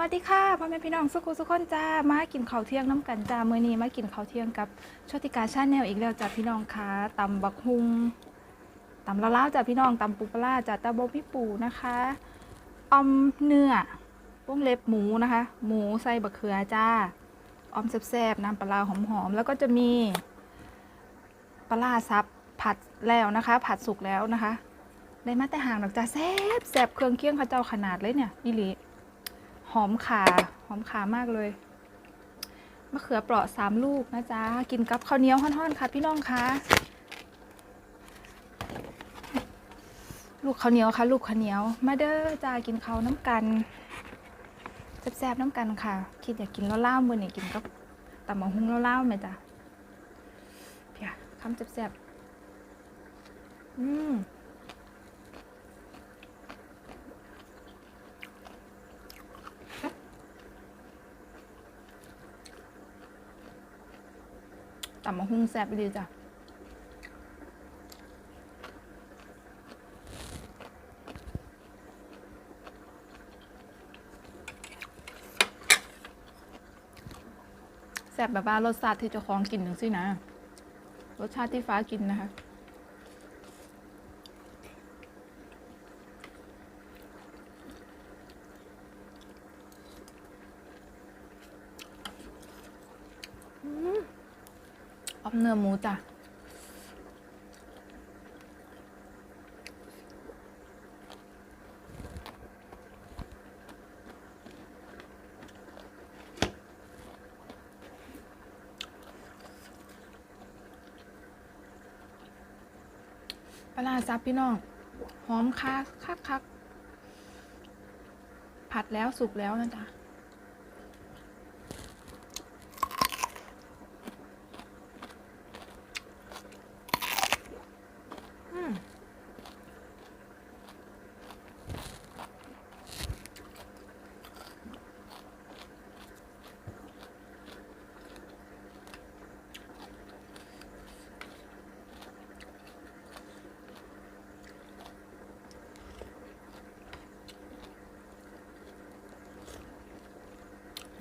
วัสดีค่ะพ่อแม่พี่น้องสุขุสุขคนจ้ามากินข้าวเที่ยงน้ำกันจ้ามื้อนี้มากินข้าวเที่ยงกับชติกาชาแนลอีกแล้วจ้าพี่น้องค่ะตำบักฮุงตำละล้าจ้าพี่น้องตำปูปลาจ้าตะบกพี่ปูนะคะออมเนื้อวงเล็บหมูนะคะ หมูใส่บะเขือจ้าออมแซ่บๆน้ำปลาร้าหอมๆแล้วก็จะมีปลาร้าซับผัดแล้วนะคะ ผัดสุกแล้วนะคะได้มาแต่ห่างดอกจ้าแซ่บแซ่บเครื่องเคียงเขาเจ้าขนาดเลยเนี่ยอีหลี หอมขาหอมขามากเลยมะเขือเปราะสามลูกนะจ๊ะ กินกับข้าวเหนียวห่อนๆ ค่ะพี่น้องคะลูกข้าวเหนียวค่ะ ลูกข้าวเหนียว มาเด้อจ้ากินข้าวน้ำกันแซ่บๆน้ำกันค่ะ คิดอยากกินเล่าๆมือนี่กินกับตำมะฮุ้งเล่าๆไหมจ้ะเพียคำแซ่บๆอืม ตำมาหุ้งแซ่บดีจ้ะแซ่บแบบว่ารสชาติที่เจ้าของกินถึงสินะ รสชาติที่ฟ้ากินนะคะ ออม เนื้อหมูจ้ะปลาร้าซับพี่น้อง หอมคักคักคักผัดแล้วสุกแล้วนะจ๊ะ อืม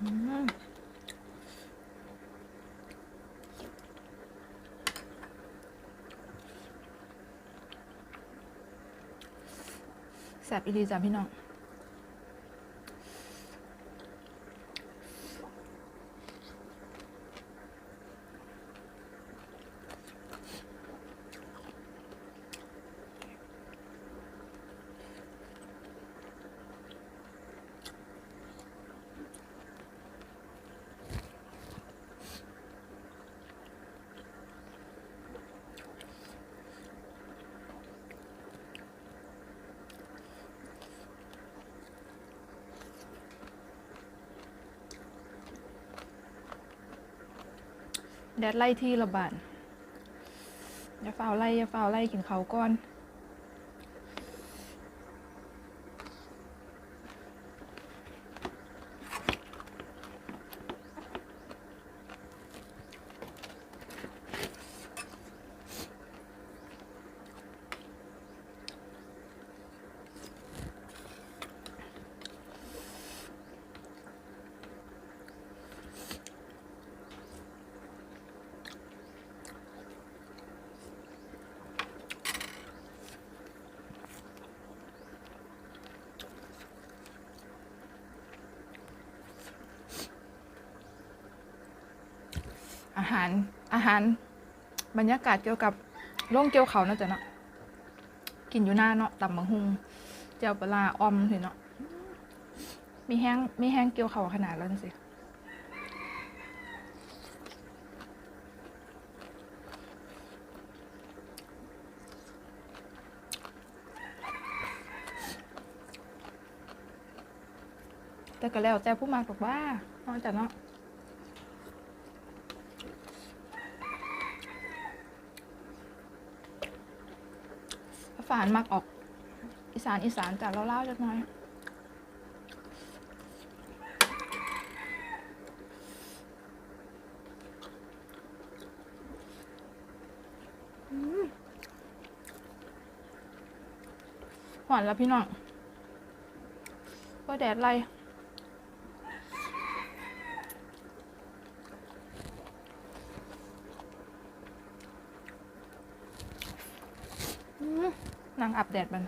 อืม แซ่บอีหลีจ้ะพี่น้อง แดดไล่ที่ระบาดอย่าเฝ้าไล่อย่าเฝ้าไล่กินเขาก่อน อาหารอาหาร บรรยากาศเกี่ยวกับร่องเกี่ยวเขาเนาะจ๊ะเนาะกินอยู่หน้าเนาะตำบังฮุงเจียวปลาออมสิเนาะมีแห้งมีแห้งเกี่ยวเขาขนาดแล้วนสิแต่ก็แล้วแต่ผู้มากบอกว่าเนาะจ๊ะเนาะ ฝานมากออก อีสานอีสานจากเล่าๆจักหน่อยหวานแล้วพี่น้องก็แดดไร นางอาบแดดมัน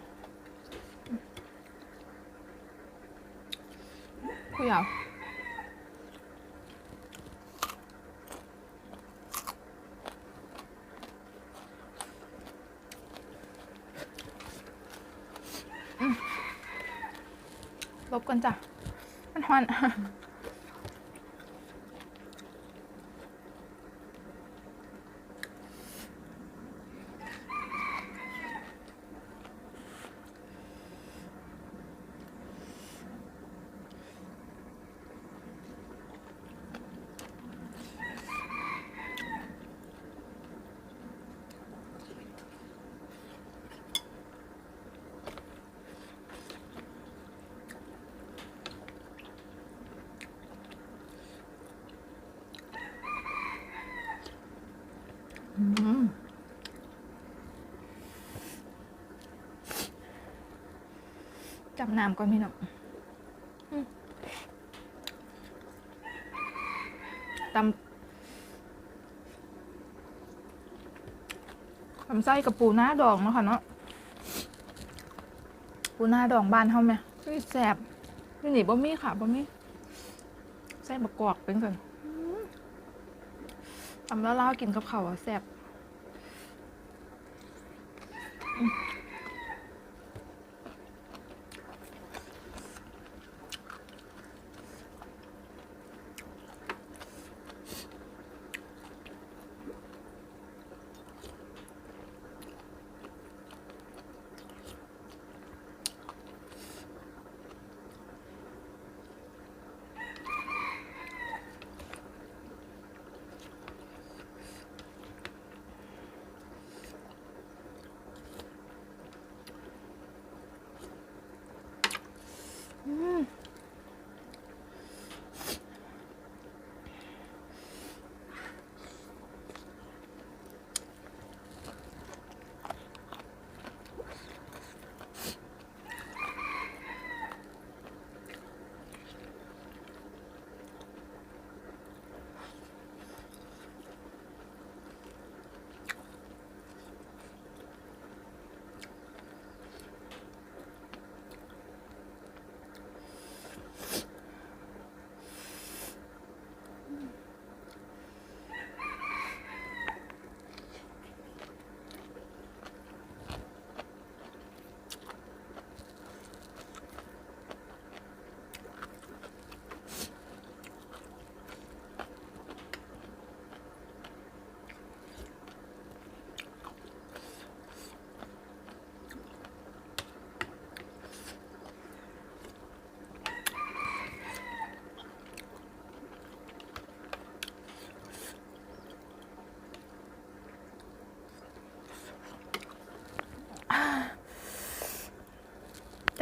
คุยเอาอืมลบกันจ้ะ มันฮอน อืมจั บน้ำก่อนพี่น้องอืมตำตำไส้กับปูหน้าดองเนาะค่ะเนาะปูหน้าดองบ้านเฮาไหมเฮ้ยแสบนี่นี่บ่มีค่ะบ่มีใส่บะกอกเป็นก่อนอืมตำแล้วเล่ากินกับข้าวอะแสบ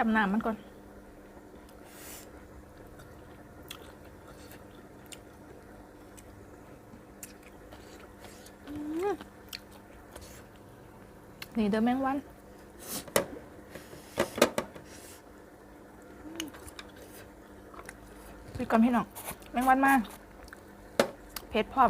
ำน้ำมันก่อน นี่เด้อแมงวันดูก่อนพี่น้อง แมงวันมากเผ็ดพร้อม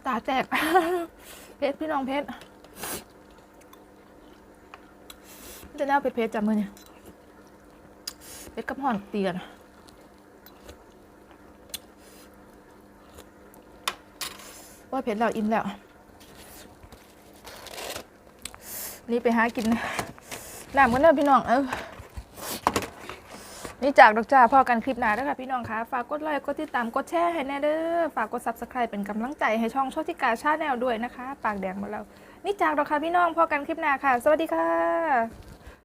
ำตาแตก เพชรพี่น้องเพชรจะแนวเพชรเพชรจับมือเนี่ยเพชรกับห่อนเตียนว่าเพชรเราอิ่มแล้ว นี่ไปหากินน้ำกันเด้อพี่น้องเออ นี่จากดอกจ้าพอกันคลิปหน้าด้อค่ะพี่น้องคะฝากกดไลค์กดติดตามกดแชร์ให้แน่เด้อฝากกด subscribe เป็นกำลังใจให้ช่องโชติกาชาแนลด้วยนะคะ ปากแดงมาแล้วนี่จากดอกค่ะพี่น้องพอกันคลิปหน้าค่ะ สวัสดีค่ะ